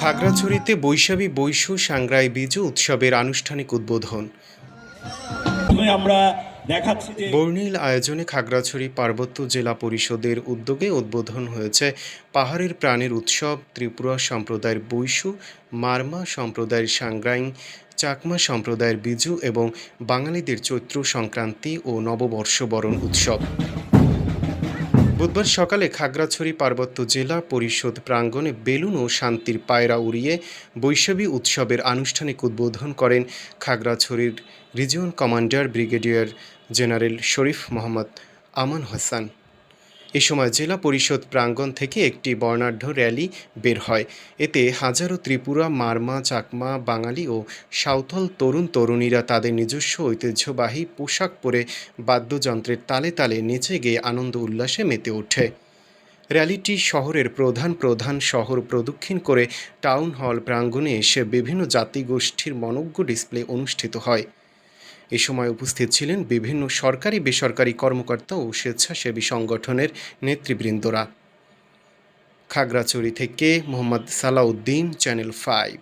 খাগড়াছড়িতে বৈশাখী বৈশ সাংগ্রাই বিজু উৎসবের আনুষ্ঠানিক উদ্বোধন। আমরা দেখাচ্ছি বর্ণিল আয়োজনে খাগড়াছড়ি পার্বত্য জেলা পরিষদের উদ্যোগে উদ্বোধন হয়েছে পাহাড়ের প্রাণের উৎসব ত্রিপুরা সম্প্রদায়ের বৈশু মারমা সম্প্রদায়ের সাংগ্রাইং চাকমা সম্প্রদায়ের বিজু এবং বাঙালিদের চৈত্র সংক্রান্তি ও নববর্ষ বরণ উৎসব। বুধবার সকালে খাগড়াছড়ি পার্বত্য জেলা পরিষদ প্রাঙ্গণে বেলুন ও শান্তির পায়রা উড়িয়ে বৈশাখী উৎসবের আনুষ্ঠানিক উদ্বোধন করেন খাগড়াছড়ির region commander brigadier general Sharif Mohammad Aman Hasan. এ সময় জেলা পরিষদ প্রাঙ্গণ থেকে একটি বর্ণাঢ্য র্যালি বের হয়। এতে হাজারো ত্রিপুরা, মারমা, চাকমা, বাঙালি ও সাঁওতাল তরুণ তরুণীরা তাদের নিজস্ব ঐতিহ্যবাহী পোশাক পরে বাদ্যযন্ত্রের তালে তালে নেচে গিয়ে আনন্দ উল্লাসে মেতে ওঠে। র্যালিটি শহরের প্রধান প্রধান শহর প্রদক্ষিণ করে টাউন হল প্রাঙ্গণে এসে বিভিন্ন জাতিগোষ্ঠীর মনজ্ঞ ডিসপ্লে অনুষ্ঠিত হয়। এ সময় উপস্থিত ছিলেন বিভিন্ন সরকারি, বেসরকারি কর্মকর্তা ও স্বেচ্ছাসেবী সংগঠনের নেতৃবৃন্দরা। খাগড়াছড়ি থেকে মোহাম্মদ সালাউদ্দিন চ্যানেল ফাইভ